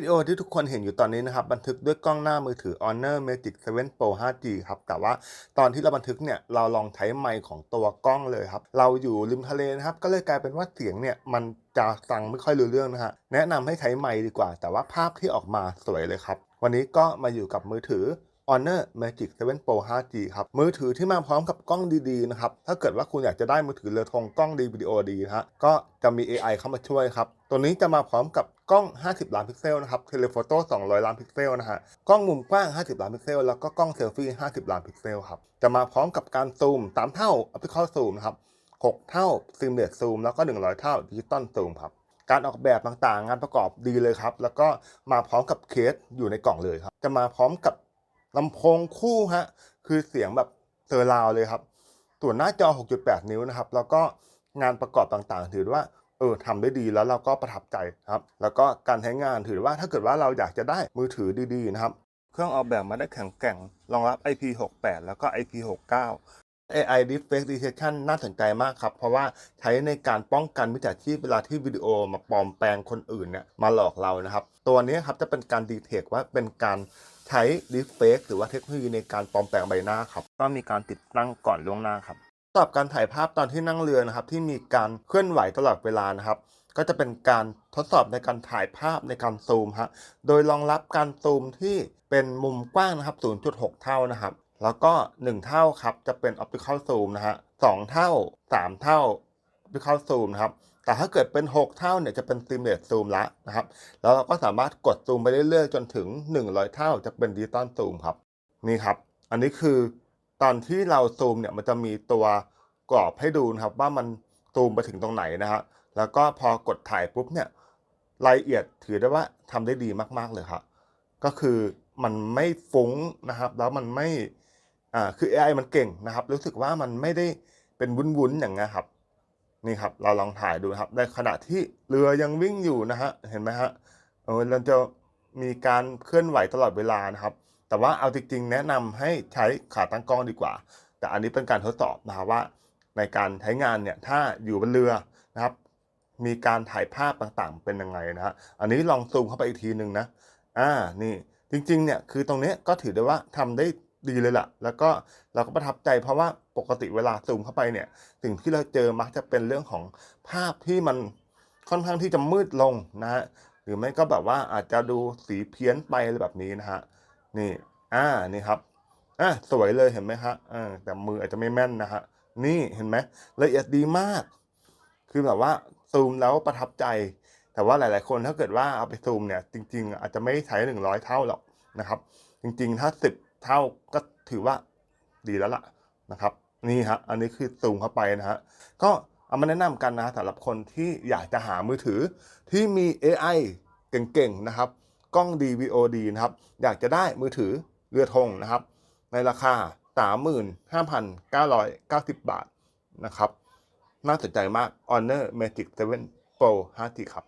วิดีโอที่ทุกคนเห็นอยู่ตอนนี้นะครับ บันทึกด้วยกล้องหน้ามือถือ Honor Magic 7 Pro 5G ครับ แต่ว่าตอนที่เราบันทึกเนี่ย เราลองใช้ไมค์ของตัวกล้องเลยครับ เราอยู่ริมทะเลนะครับ ก็เลยกลายเป็นว่าเสียงเนี่ย มันจะฟังไม่ค่อยรู้เรื่องนะฮะ แนะนำให้ใช้ไมค์ดีกว่า แต่ว่าภาพที่ออกมาสวยเลยครับ วันนี้ก็มาอยู่กับมือถือ Honor Magic 7 Pro 5G ครับ มือถือที่มาพร้อมกับกล้องดีๆนะครับ ถ้าเกิดว่าคุณอยากจะได้มือถือเรือธงกล้องดีวิดีโอดีนะฮะ ก็จะมี AI เข้ามาช่วยครับ ตัวนี้จะมาพร้อมกับ กล้อง 50 ล้านพิกเซลนะครับเทเลโฟโต้200 ล้านพิกเซลนะฮะกล้องมุมกว้าง 50 ล้านพิกเซล แล้วก็กล้องเซลฟี่ 50 ล้านพิกเซลครับจะมาพร้อมกับการซูม 3 เท่า Optical Zoom นะครับ6 เท่า Seamless Zoom แล้วก็ 100 เท่า Digital Zoom ครับการออกแบบต่างๆ งานประกอบดีเลยครับ แล้วก็มาพร้อมกับเคสอยู่ในกล่องเลยครับ จะมาพร้อมกับลำโพงคู่ฮะคือเสียงแบบเซอร์ราวเลยครับส่วนหน้าจอ 6.8 นิ้วนะครับ แล้วก็งานประกอบต่างๆ ถือว่า เออทำได้ดีแล้วเราก็ประทับใจครับ แล้วก็การใช้งานถือว่าถ้าเกิดว่าเราอยากจะได้มือถือดีๆนะครับ เครื่องออกแบบมาได้แข็งแกร่ง รองรับ IP68 แล้วก็ IP69 AI Deepfake Detection น่าสนใจมากครับ เพราะว่าใช้ในการป้องกันมิจฉาชีพเวลาที่วิดีโอมาปลอมแปลงคนอื่นเนี่ยมาหลอกเรานะครับ ตัวนี้ครับจะเป็นการดีเทคว่าเป็นการใช้ Deepfake หรือว่าเทคโนโลยีในการปลอมแปลงใบหน้าครับ ก็มีการติดตั้งก่อนล่วงหน้าครับำหรับการถ่ายภาพตอนที่นั่งเรือนะครับ ที่มีการเคลื่อนไหวตลอดเวลานะครับ ก็จะเป็นการทดสอบในการถ่ายภาพในการซูมฮะโดยรองรับการซูมที่เป็นมุมกว้างนะครับ 0.6 เท่านะครับ แล้วก็ 1 เท่าครับจะเป็น optical zoom นะฮะ2เท่า 3 เท่า optical zoom นะครับแต่ถ้าเกิดเป็น 6 เท่าเนี่ยจะเป็น seamless zoom ละนะครับ แล้วเราก็สามารถกดซูมไปเรื่อยๆ จนถึง 100 เท่าจะเป็น digital zoom ครับ นี่ครับ อันนี้คือ ตอนที่เราซูมเนี่ยมันจะมีตัวกรอบให้ดูนะครับว่ามันซูมไปถึงตรงไหนนะฮะแล้วก็พอกดถ่ายปุ๊บเนี่ยรายละเอียดถือได้ว่าทำได้ดีมากๆเลยครับก็คือมันไม่ฟุ้งนะครับ แล้วมันไม่อ่าคือ AI มันเก่งนะครับ รู้สึกว่ามันไม่ได้เป็นวุ้นๆอย่างเงี้ยครับนี่ครับเราลองถ่ายดูครับ ในขณะที่เรือยังวิ่งอยู่นะฮะเห็นไหมฮะเออเราจะมีการเคลื่อนไหวตลอดเวลานะครับ แต่ว่าเอาจริงๆ แนะนำให้ใช้ขาตั้งกล้องดีกว่า แต่อันนี้เป็นการทดสอบนะครับว่า ในการใช้งานเนี่ยถ้าอยู่บนเรือนะครับ มีการถ่ายภาพต่างๆ เป็นยังไงนะฮะอันนี้ลองซูมเข้าไปอีกทีหนึ่งนะอ่านี่จริงๆเนี่ยคือตรงนี้ก็ถือได้ว่าทำได้ดีเลยล่ะ แล้วก็เราก็ประทับใจเพราะว่าปกติเวลาซูมเข้าไปเนี่ยสิ่งที่เราเจอมักจะเป็นเรื่องของภาพที่มันค่อนข้างที่จะมืดลงนะฮะหรือไม่ก็แบบว่าอาจจะดูสีเพี้ยนไปอะไรแบบนี้นะฮะ นี่ อ่า นี่ครับ อะสวยเลยเห็นไหมฮะอ่าแต่มืออาจจะไม่แม่นนะฮะ นี่เห็นไหมละเอียดดีมาก คือแบบว่าซูมแล้วประทับใจ แต่ว่าหลาย ๆ คนถ้าเกิดว่าเอาไปซูมเนี่ย จริง ๆ อาจจะไม่ใช้100เท่าหรอกนะครับ จริง ๆ ถ้า10เท่าก็ถือว่าดีแล้วล่ะนะครับ นี่ฮะ อันนี้คือซูมเข้าไปนะฮะ ก็เอามาแนะนำกันนะสำหรับคนที่อยากจะหามือถือที่มี AI เก่ง ๆ นะครับ กล้องดีวีโอดีนะครับ อยากจะได้มือถือเรือธงนะครับ ในราคา 35,990 บาทนะครับ น่าสนใจมาก Honor Magic 7 Pro 5G ครับ